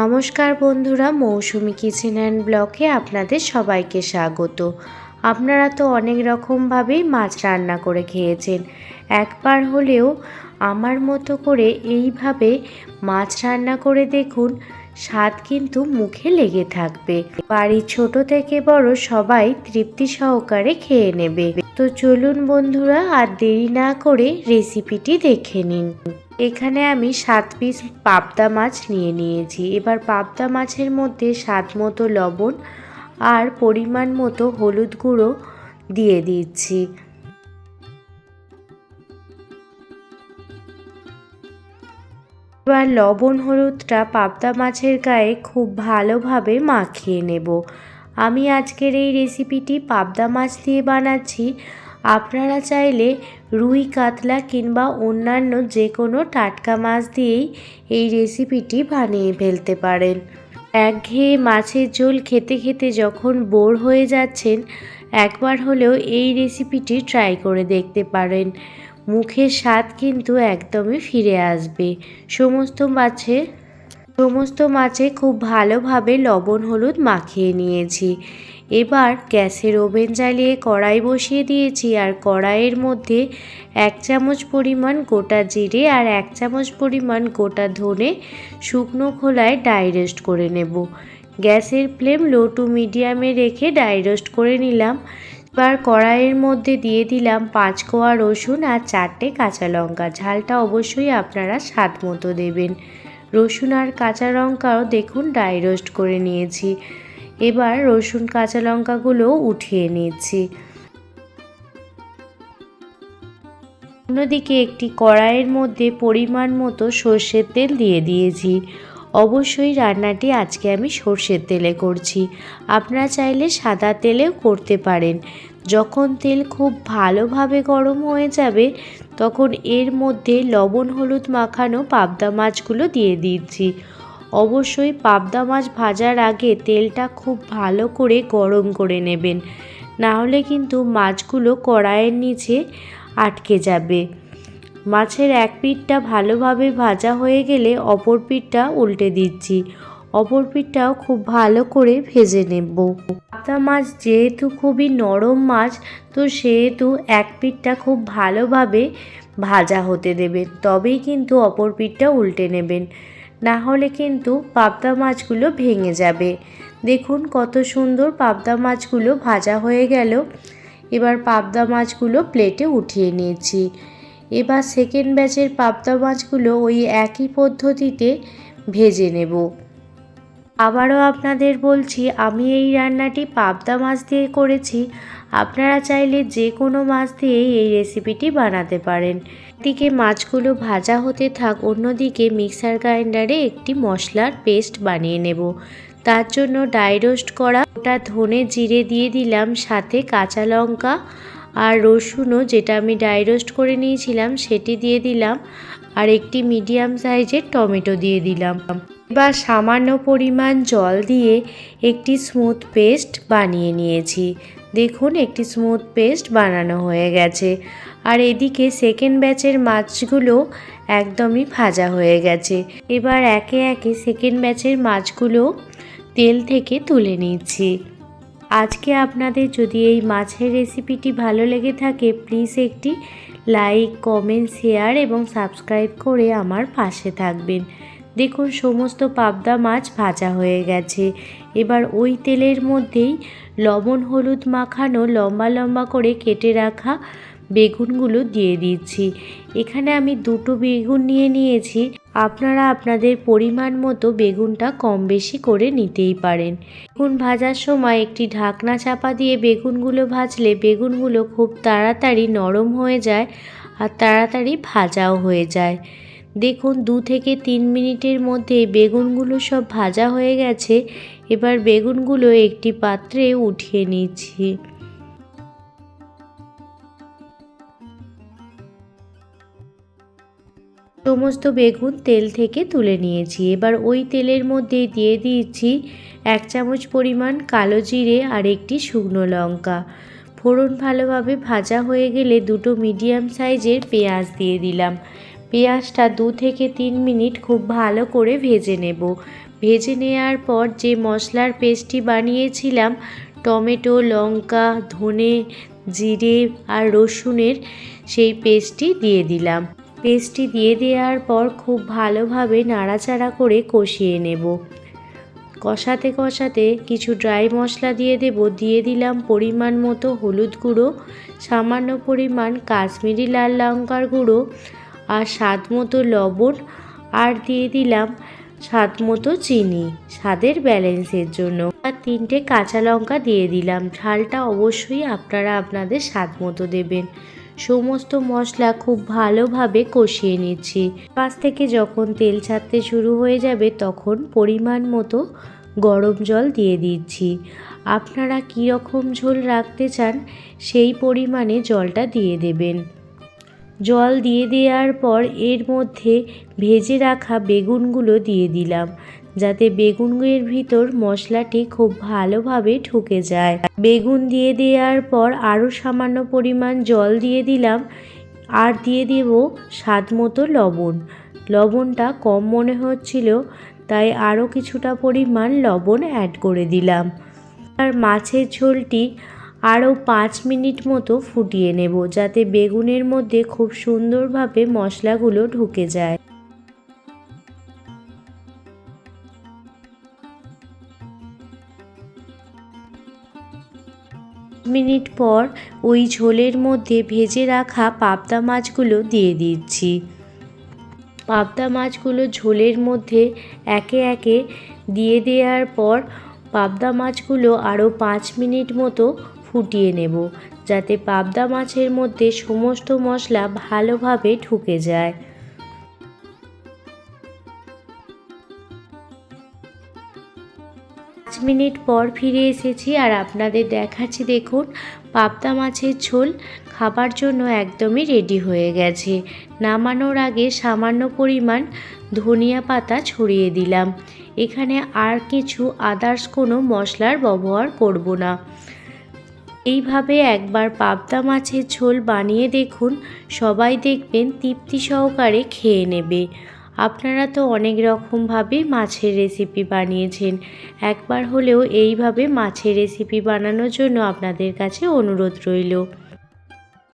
নমস্কার বন্ধুরা, মৌসুমি kitchen and ব্লকে আপনাদের সবাইকে স্বাগত। আপনারা তো অনেক রকমভাবেই মাছ রান্না করে খেয়েছেন। একবার হলেও আমার মতো করে এইভাবে মাছ রান্না করে দেখুন, স্বাদ কিন্তু মুখে লেগে থাকবে। বাড়ির ছোট থেকে বড় সবাই তৃপ্তি সহকারে খেয়ে নেবে। তো চলুন বন্ধুরা, আর দেরি না করে রেসিপিটি দেখে নিন। এখানে আমি সাত পিস পাবদা মাছ নিয়ে নিয়েছি। এবার পাবদা মাছের মধ্যে স্বাদ মতো লবণ আর পরিমাণ মতো হলুদ গুঁড়ো দিয়ে দিচ্ছি। এবার লবণ হলুদটা পাবদা মাছের গায়ে খুব ভালোভাবে মাখিয়ে নেব। আমি আজকের এই রেসিপিটি পাবদা মাছ দিয়ে বানাচ্ছি। আপনারা চাইলে রুই, কাতলা কিংবা অন্যান্য যে কোনো টাটকা মাছ দিয়েই এই রেসিপিটি বানিয়ে ফেলতে পারেন। একঘেয়ে মাছের ঝোল খেতে খেতে যখন বোর হয়ে যাচ্ছেন, একবার হলেও এই রেসিপিটি ট্রাই করে দেখতে পারেন। মুখের স্বাদ কিন্তু একদমই ফিরে আসবে। সমস্ত মাছে সমস্ত মাছে খুব ভালোভাবে লবণ হলুদ মাখিয়ে নিয়েছি। এবার গ্যাসের ওভেন জ্বালিয়ে কড়াই বসিয়ে দিয়েছি আর কড়াইয়ের মধ্যে এক চামচ পরিমাণ গোটা জিরে আর এক চামচ পরিমাণ গোটা ধনে শুকনো খোলায় ডাই রোস্ট করে নেব। গ্যাসের ফ্লেম লো টু মিডিয়ামে রেখে ডাই রোস্ট করে নিলাম। এবার কড়াইয়ের মধ্যে দিয়ে দিলাম পাঁচ কোয়া রসুন আর চারটে কাঁচা লঙ্কা। ঝালটা অবশ্যই আপনারা স্বাদ মতো দেবেন। রসুন আর কাঁচা লঙ্কাও দেখুন ডাই রোস্ট করে নিয়েছি। এবার রসুন, কাঁচা লঙ্কাগুলো উঠিয়ে নিচ্ছি অন্যদিকে একটি কড়াইয়ের মধ্যে পরিমাণ মতো সর্ষের তেল দিয়ে দিয়েছি। অবশ্যই রান্নাটি আজকে আমি সর্ষের তেলে করছি। আপনারা চাইলে সাদা তেলেও করতে পারেন। যখন তেল খুব ভালোভাবে গরম হয়ে যাবে, তখন এর মধ্যে লবণ, হলুদ মাখানো পাবদা মাছগুলো দিয়ে দিচ্ছি অবশ্যই পাবদা মাছ ভাজার আগে তেলটা খুব ভালো করে গরম করে নেবেন। না হলে কিন্তু মাছগুলো কড়াইয়ের নিচে আটকে যাবে। মাছের এক পিঠটা ভালোভাবে ভাজা হয়ে গেলে অপর পিঠটা উল্টে দিচ্ছি। অপর পিঠটাও খুব ভালো করে ভেজে নেব। পাবদা মাছ যেহেতু খুবই নরম মাছ, তো সেহেতু এক পিঠটা খুব ভালোভাবে ভাজা হতে দেবেন তবেই কিন্তু অপর পিঠটা উল্টে নেবেন। না হলে কিন্তু পাবদা মাছগুলো ভেঙে যাবে। দেখুন কত সুন্দর পাবদা মাছগুলো ভাজা হয়ে গেল। এবার পাবদা মাছগুলো প্লেটে উঠিয়ে নিয়েছি। এবার সেকেন্ড ব্যাচের পাবদা মাছগুলো ওই একই পদ্ধতিতে ভেজে নেব। আবারও আপনাদের বলছি, আমি এই রান্নাটি পাবদা মাছ দিয়ে করেছি। আপনারা চাইলে যে কোনো মাছ দিয়ে এই রেসিপিটি বানাতে পারেন। একদিকে মাছগুলো ভাজা হতে থাক, অন্যদিকে মিক্সার গ্রাইন্ডারে একটি মশলার পেস্ট বানিয়ে নেব। তার জন্য ডাই রোস্ট করা ওটা ধনে জিরে দিয়ে দিলাম, সাথে কাঁচা লঙ্কা আর রসুনও যেটা আমি ডাই রোস্ট করে নিয়েছিলাম সেটি দিয়ে দিলাম আর একটি মিডিয়াম সাইজের টমেটো দিয়ে দিলাম। এবার সামান্য পরিমাণ জল দিয়ে একটি স্মুথ পেস্ট বানিয়ে নিয়েছি। দেখুন, একটি স্মুথ পেস্ট বানানো হয়ে গেছে। আর এদিকে সেকেন্ড ব্যাচের মাছগুলো একদমই ভাজা হয়ে গেছে। এবার একে একে সেকেন্ড ব্যাচের মাছগুলো তেল থেকে তুলে নিচ্ছি। আজকে আপনাদের যদি এই মাছের রেসিপিটি ভালো লেগে থাকে প্লিজ একটি লাইক কমেন্ট শেয়ার এবং সাবস্ক্রাইব করে আমার পাশে থাকবেন। দেখুন, সমস্ত পাবদা মাছ ভাজা হয়ে গেছে। এবার ওই তেলের মধ্যেই লবণ হলুদ মাখানো লম্বা লম্বা করে কেটে রাখা বেগুনগুলো দিয়ে দিচ্ছি। এখানে আমি দুটো বেগুন নিয়ে নিয়েছি। আপনারা আপনাদের পরিমাণ মতো বেগুনটা কম বেশি করে নিতেই পারেন। বেগুন ভাজার সময় একটি ঢাকনা চাপা দিয়ে বেগুনগুলো ভাজলে বেগুনগুলো খুব তাড়াতাড়ি নরম হয়ে যায় আর তাড়াতাড়ি ভাজাও হয়ে যায়। দেখুন, দু থেকে তিন মিনিটের মধ্যে বেগুনগুলো সব ভাজা হয়ে গেছে। এবার বেগুনগুলো একটি পাত্রে উঠিয়ে নিচ্ছি। সমস্ত বেগুন তেল থেকে তুলে নিয়েছি। এবার ওই তেলের মধ্যে দিয়ে দিয়েছি এক চামচ পরিমাণ কালো জিরে আর একটি শুকনো লঙ্কা। ফোড়ন ভালোভাবে ভাজা হয়ে গেলে দুটো মিডিয়াম সাইজের পেঁয়াজ দিয়ে দিলাম। পেঁয়াজটা দু থেকে তিন মিনিট খুব ভালো করে ভেজে নেব। ভেজে নেওয়ার পর যে মশলার পেস্টটি বানিয়েছিলাম, টমেটো, লঙ্কা, ধনে, জিরে আর রসুনের সেই পেস্টটি দিয়ে দিলাম। পেস্টটি দিয়ে দেওয়ার পর খুব ভালোভাবে নাড়াচাড়া করে কষিয়ে নেব। কষাতে কষাতে কিছু ড্রাই মশলা দিয়ে দেব। দিয়ে দিলাম পরিমাণ মতো হলুদ গুঁড়ো, সামান্য পরিমাণ কাশ্মীরি লাল লঙ্কার গুঁড়ো আর স্বাদ মতো লবণ আর দিয়ে দিলাম স্বাদ মতো চিনি, স্বাদের ব্যালেন্সের জন্য। আর তিনটে কাঁচা লঙ্কা দিয়ে দিলাম। ঝালটা অবশ্যই আপনারা আপনাদের স্বাদ মতো দেবেন। সমস্ত মশলা খুব ভালোভাবে কষিয়ে নিচ্ছি। পাশ থেকে যখন তেল ছাড়তে শুরু হয়ে যাবে তখন পরিমাণ মতো গরম জল দিয়ে দিচ্ছি। আপনারা কী রকম ঝোল রাখতে চান সেই পরিমাণে জলটা দিয়ে দেবেন। জল দিয়ে দেওয়ার পর এর মধ্যে ভেজে রাখা বেগুনগুলো দিয়ে দিলাম, যাতে বেগুনের ভিতর মশলাটি খুব ভালোভাবে ঢুকে যায়। বেগুন দিয়ে দেওয়ার পর আরও সামান্য পরিমাণ জল দিয়ে দিলাম, আর দিয়ে দেব স্বাদ মতো লবণ। লবণটা কম মনে হচ্ছিল, তাই আরও কিছুটা পরিমাণ লবণ অ্যাড করে দিলাম। আর মাছের ঝোলটি আরও পাঁচ মিনিট মতো ফুটিয়ে নেব যাতে বেগুনের মধ্যে খুব সুন্দরভাবে মশলাগুলো ঢুকে যায়। মিনিট পর ওই ঝোলের মধ্যে ভেজে রাখা পাবদা মাছগুলো দিয়ে দিচ্ছি। পাবদা মাছগুলো ঝোলের মধ্যে একে একে দিয়ে দেওয়ার পর পাবদা মাছগুলো আরও পাঁচ মিনিট মতো ফুটিয়ে নেব, যাতে পাবদা মাছের মধ্যে সমস্ত মশলা ভালোভাবে ঢুকে যায়। পাঁচ মিনিট পর ফিরে এসেছি আর আপনাদের দেখাচ্ছি দেখুন, পাবদা মাছের ঝোল খাবার জন্য একদমই রেডি হয়ে গেছে। নামানোর আগে সামান্য পরিমাণ ধনিয়া পাতা ছড়িয়ে দিলাম। এখানে আর কিছু আদার্স কোনো মশলার ব্যবহার করব না। এইভাবে একবার পাবদা মাছের ঝোল বানিয়ে দেখুন, সবাই দেখবেন তৃপ্তি সহকারে খেয়ে নেবে। আপনারা তো অনেক রকমভাবে মাছের রেসিপি বানিয়েছেন। একবার হলেও এইভাবে মাছের রেসিপি বানানোর জন্য আপনাদের কাছে অনুরোধ রইল।